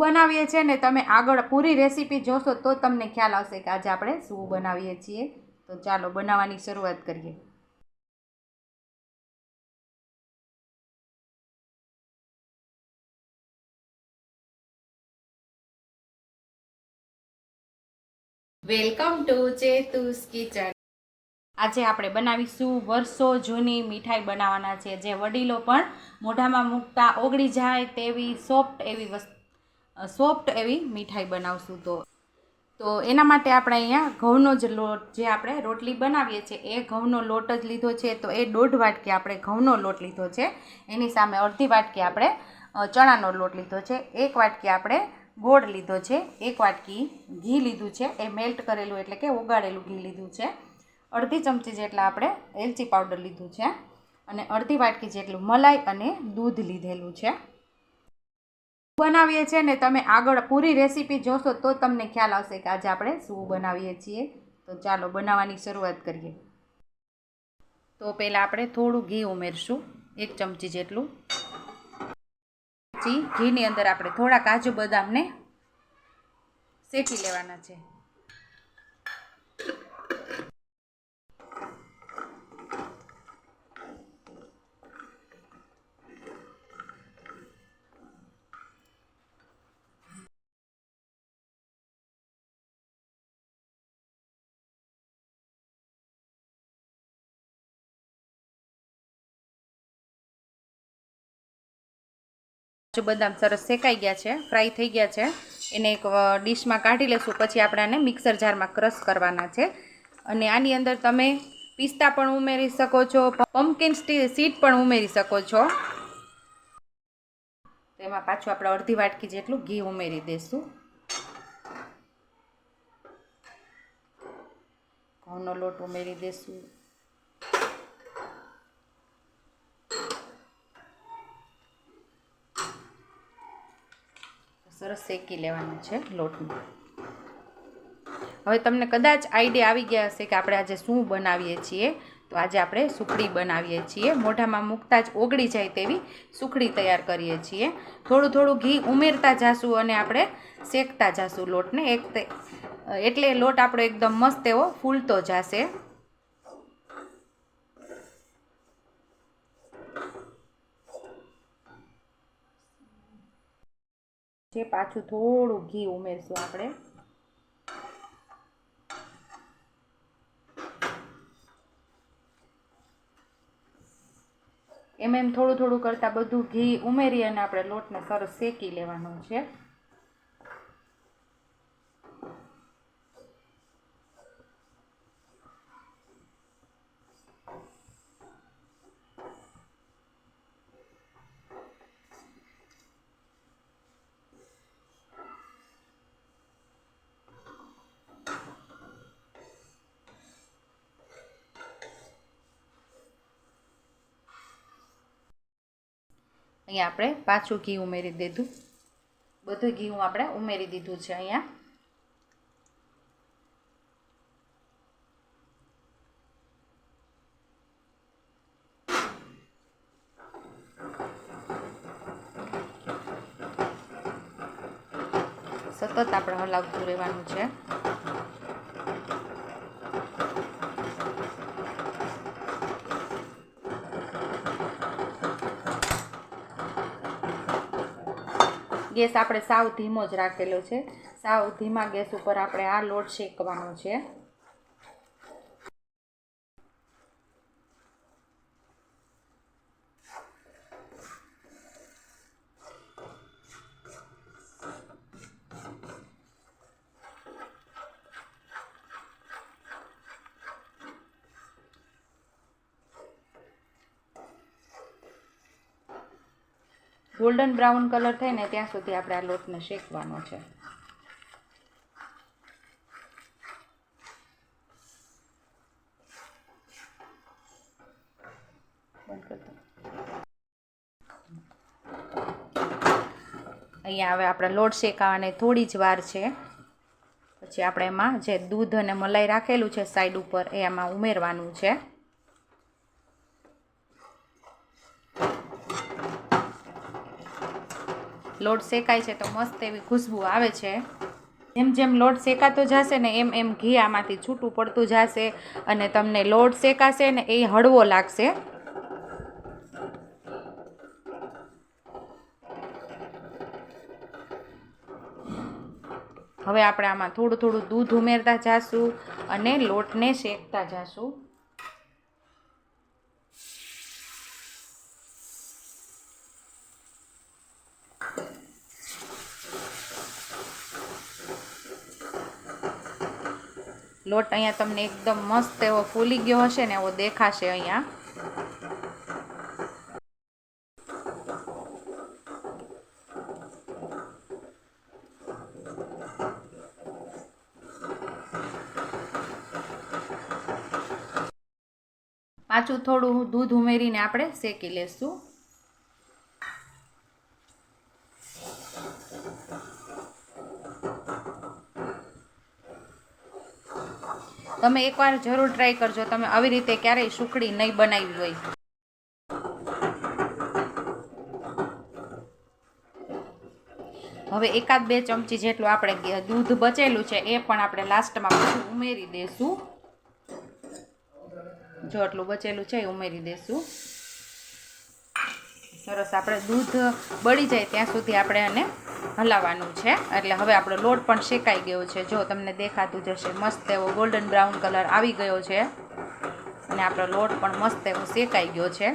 બનાવીએ છીએ ને તમે આગળ પૂરી રેસીપી જોશો તો તમને ખ્યાલ આવશે કે આજે આપણે શું બનાવીએ છીએ. તો ચાલો બનાવવાની શરૂઆત કરીએ. Welcome to Chetus kitchen. આજે આપણે બનાવીશું વર્ષો જૂની મીઠાઈ બનાવવાના છે. જે વડીલો પણ મોઢામાં મૂકતા ઓગળી જાય તેવી સોફ્ટ એવી વસ્તુ સોફ્ટ એવી મીઠાઈ બનાવશું તો. તો એના માટે આપણે અહીંયા ઘઉંનો જ લોટ જે આપણે રોટલી બનાવીએ છીએ, એ ઘઉંનો લોટ જ લીધો છે. તો એ દોઢ વાટકી આપણે ઘઉંનો લોટ લીધો છે. એની સામે અડધી વાટકી આપણે ચણાનો લોટ લીધો છે. એક વાટકી આપણે ગોળ લીધો છે. એક વાટકી ઘી લીધું છે. એ મેલ્ટ કરેલું એટલે કે ઓગાળેલું ઘી લીધું છે. અડધી ચમચી જેટલા આપણે એલચી પાવડર લીધું છે. અને અડધી વાટકી જેટલું મલાઈ અને દૂધ લીધેલું છે. બનાવીએ છીએ ને તમે આગળ પૂરી રેસીપી જોશો તો તમને ખ્યાલ આવશે કે આજે આપણે શું બનાવીએ છીએ. તો ચાલો બનાવવાની શરૂઆત કરીએ. તો પહેલાં આપણે થોડું ઘી ઉમેરશું, એક ચમચી જેટલું. ઘીની અંદર આપણે થોડા કાજુ બદામને શેકી લેવાના છે. કાજુ બદામ સરસ શેકાઈ ગયા છે ફ્રાય થઈ ગયા છે. એને એક ડીશમાં કાઢી લેશું, પછી આપણે આને મિક્સર જારમાં ક્રશ કરવાના છે. અને આની અંદર તમે પિસ્તા પણ ઉમેરી શકો છો પમ્પકિન સીડ પણ ઉમેરી શકો છો. તેમાં પાછું આપણે અડધી વાટકી જેટલું ઘી ઉમેરી દઈશું ઘઉંનો લોટ ઉમેરી દઈશું સરસ શેકી લેવાનું છે લોટમાં. હવે તમને કદાચ આઈડિયા આવી ગયા હશે કે આપણે આજે શું બનાવીએ છીએ. તો આજે આપણે સુખડી બનાવીએ છીએ. મોઢામાં મૂકતા જ ઓગળી જાય તેવી સુખડી તૈયાર કરીએ છીએ. થોડું થોડું ઘી ઉમેરતા જાશું અને આપણે શેકતા જાશું લોટને. એક એટલે લોટ આપણો એકદમ મસ્ત એવો ફૂલતો જશે. જે પાછું થોડું ઘી ઉમેરશું આપણે. એમ એમ થોડું થોડું કરતાં બધું ઘી ઉમેરી અને આપણે લોટને સરસ શેકી લેવાનો છે. અહીંયા આપણે પાછું ઘી ઉમેરી દીધું. બધું ઘી હું આપણે ઉમેરી દીધું છે અહીંયા. સતત આપણે હલાવતું રહેવાનું છે. ગેસ આપણે સાવ ધીમો જ રાખેલો છે. સાવ ધીમા ગેસ ઉપર આપણે આ લોટ શેકવાનો છે. ગોલ્ડન બ્રાઉન કલર થાય ને ત્યાં સુધી આપણે આ લોટને શેકવાનો છે. અહીંયા હવે આપણે લોટ શેકાવાની થોડી જ વાર છે. પછી આપણે એમાં જે દૂધ અને મલાઈ રાખેલું છે સાઈડ ઉપર, એ એમાં ઉમેરવાનું છે. લોટ શેકાય છે તો મસ્ત એવી ખુશ્બુ આવે છે. જેમ જેમ લોટ શેકાતો જશે ને એમ એમ ઘી આમાંથી છૂટું પડતું જશે અને તમને લોટ શેકાશે ને એ હળવો લાગશે. હવે આપણે આમાં થોડું થોડું દૂધ ઉમેરતા જાશું અને લોટને શેકતા જાશું. લોટ અહીંયા તમને એકદમ મસ્ત એવો ફૂલી ગયો હશે ને એવો દેખાશે અહીંયા. પાછું થોડું દૂધ ઉમેરીને આપણે શેકી લેશું. તમે એકવાર જરૂર ટ્રાય કરજો. તમે આવી રીતે ક્યારેય સુખડી નહીં બનાવી હોય. હવે એકાદ બે ચમચી જેટલું આપણે દૂધ બચેલું છે, એ પણ આપણે લાસ્ટમાં પછી ઉમેરી દઈશું જો આટલું બચેલું છે, એ ઉમેરી દઈશું સરસ આપણે દૂધ બળી જાય ત્યાં સુધી આપણે આને હલાવવાનું છે. એટલે હવે આપણો લોટ પણ શેકાઈ ગયો છે. જો તમને દેખાતું જશે મસ્ત એવો ગોલ્ડન બ્રાઉન કલર આવી ગયો છે. અને આપણો લોટ પણ મસ્ત એવો શેકાઈ ગયો છે.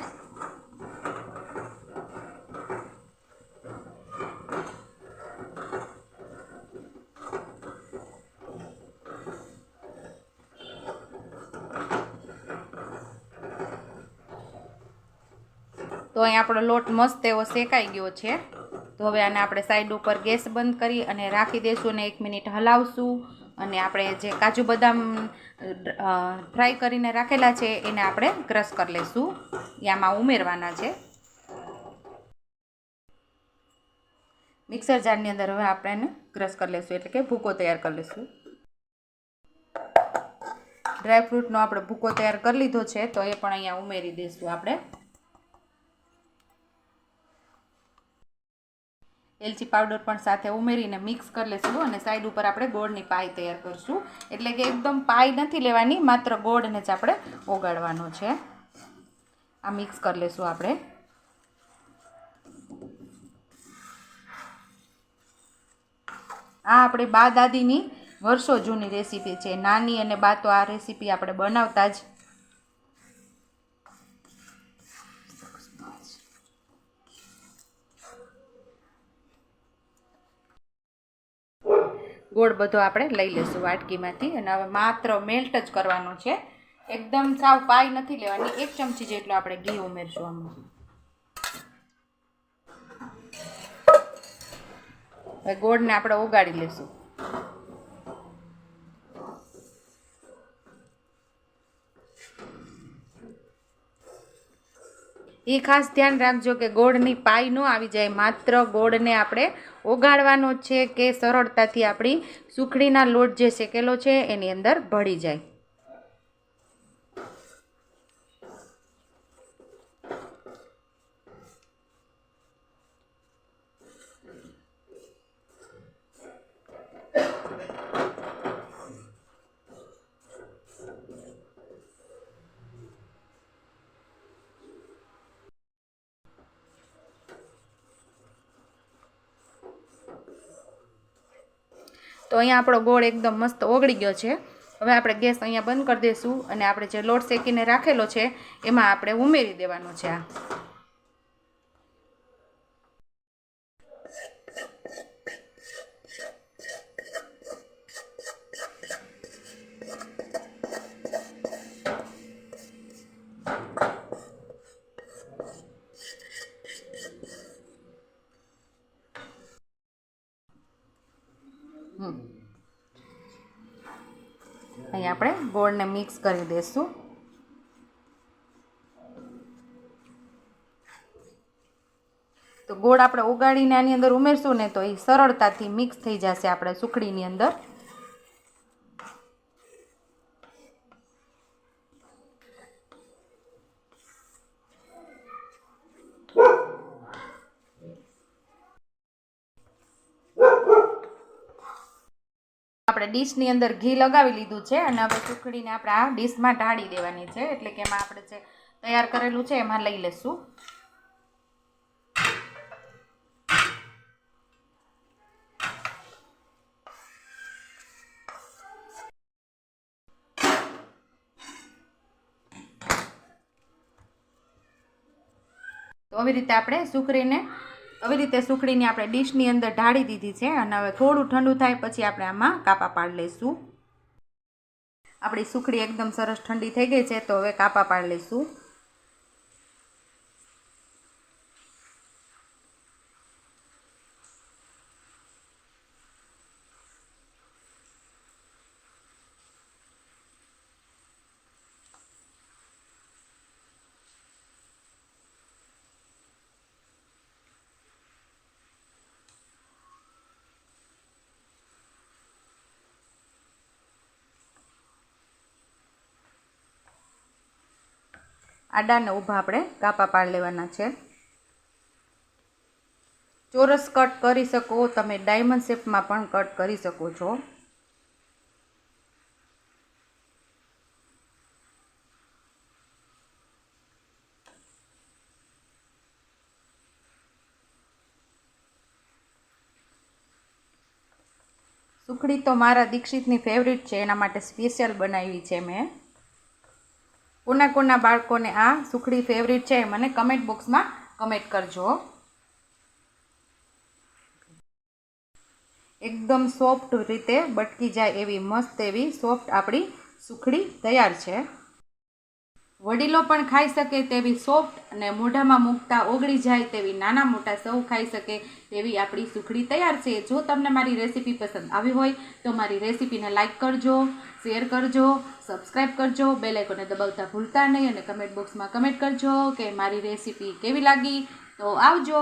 તો અહીં આપણો લોટ મસ્ત એવો શેકાઈ ગયો છે. તો હવે આને આપણે સાઈડ ઉપર ગેસ બંધ કરી અને રાખી દઈશું અને એક મિનિટ હલાવશું. અને આપણે જે કાજુ બદામ ફ્રાય કરીને રાખેલા છે, એને આપણે ક્રશ કરી લઈશું એ આમાં ઉમેરવાના છે. મિક્સર જારની અંદર હવે આપણે એને ક્રશ કરી લઈશું એટલે કે ભૂકો તૈયાર કરી લઈશું ડ્રાયફ્રૂટનો આપણે ભૂકો તૈયાર કરી લીધો છે, તો એ પણ અહીંયા ઉમેરી દઈશું આપણે. એલચી પાવડર પણ સાથે ઉમેરીને મિક્સ કરી લઈશું અને સાઈડ ઉપર આપણે ગોળની પાઈ તૈયાર કરીશું. એટલે કે એકદમ પાઈ નથી લેવાની, માત્ર ગોળને જ આપણે ઓગાળવાનો છે. આ મિક્સ કરી લઈશું આપણે. આ આપણે બા દાદીની વર્ષો જૂની રેસીપી છે. નાની અને બા તો આ રેસીપી આપણે બનાવતા જ ગોળ બધો આપણે લઈ લઈશું વાટકીમાંથી. અને હવે માત્ર મેલ્ટ જ કરવાનો છે. એકદમ સાવ પાઈ નથી લેવાની. એક ચમચી જેટલો આપણે ઘી ઉમેરશું આમાં. હવે ગોળને આપણે ઓગાળી લઈશું એ ખાસ ધ્યાન રાખજો કે ગોળની પાઈ ન આવી જાય. માત્ર ગોળને આપણે ઓગાળવાનો છે કે સરળતાથી આપણી સુખડીના લોટ જે શેકેલો છે એની અંદર ભળી જાય. તો અહીંયા આપણો ગોળ એકદમ મસ્ત ઓગળી ગયો છે. હવે આપણે ગેસ અહીંયા બંધ કરી દઈશું અને આપણે જે લોટ શેકીને રાખેલો છે, એમાં આપણે ઉમેરી દેવાનો છે આ. અહીં આપણે ગોળને મિક્સ કરી દઈશું. તો ગોળ આપણે ઓગાળીને આની અંદર ઉમેરશું ને તો એ સરળતાથી મિક્સ થઈ જશે આપણે સુખડીની અંદર. આપણે ડીશની અંદર ઘી લગાવી લીધું છે અને હવે સુખડીને આપણે આ ડીશમાં ઢાળી દેવાની છે. એટલે કે એમાં આપણે જે તૈયાર કરેલું છે એમાં લઈ લેશું. તો આવી રીતે આપણે સુખડીને આવી રીતે સુખડીને આપણે ડીશની અંદર ઢાળી દીધી છે અને હવે થોડું ઠંડુ થાય પછી આપણે આમાં કાપા પાડી લઈશું. આપણી સુખડી એકદમ સરસ ઠંડી થઈ ગઈ છે તો હવે કાપા પાડી લઈશું. આડા ને ઊભા આપણે કાપા પાડી લેવાના છે. ચોરસ કટ કરી શકો, તમે ડાયમંડ શેપમાં પણ કટ કરી શકો છો. સુખડી તો મારા દીક્ષિતની ફેવરિટ છે, એના માટે સ્પેશિયલ બનાવી છે મેં. કોના કોના બાળકોને આ સુખડી ફેવરિટ છે મને કમેન્ટ બોક્સમાં કમેન્ટ કરજો એકદમ સોફ્ટ રીતે બટકી જાય એવી, મસ્ત એવી સોફ્ટ આપણી સુખડી તૈયાર છે. વડીલો પણ ખાઈ શકે તેવી સોફ્ટ અને મોઢામાં મૂકતા ઓગળી જાય તેવી નાના મોટા સૌ ખાઈ શકે તેવી આપણી સુખડી તૈયાર છે. જો તમને મારી રેસીપી પસંદ આવી હોય તો મારી રેસીપીને લાઇક કરજો, શેર કરજો, સબસ્ક્રાઇબ કરજો, બેલ દબાવતા ભૂલતા નહીં અને કમેન્ટ બોક્સમાં કમેન્ટ કરજો કે મારી રેસીપી કેવી લાગી. તો આવજો.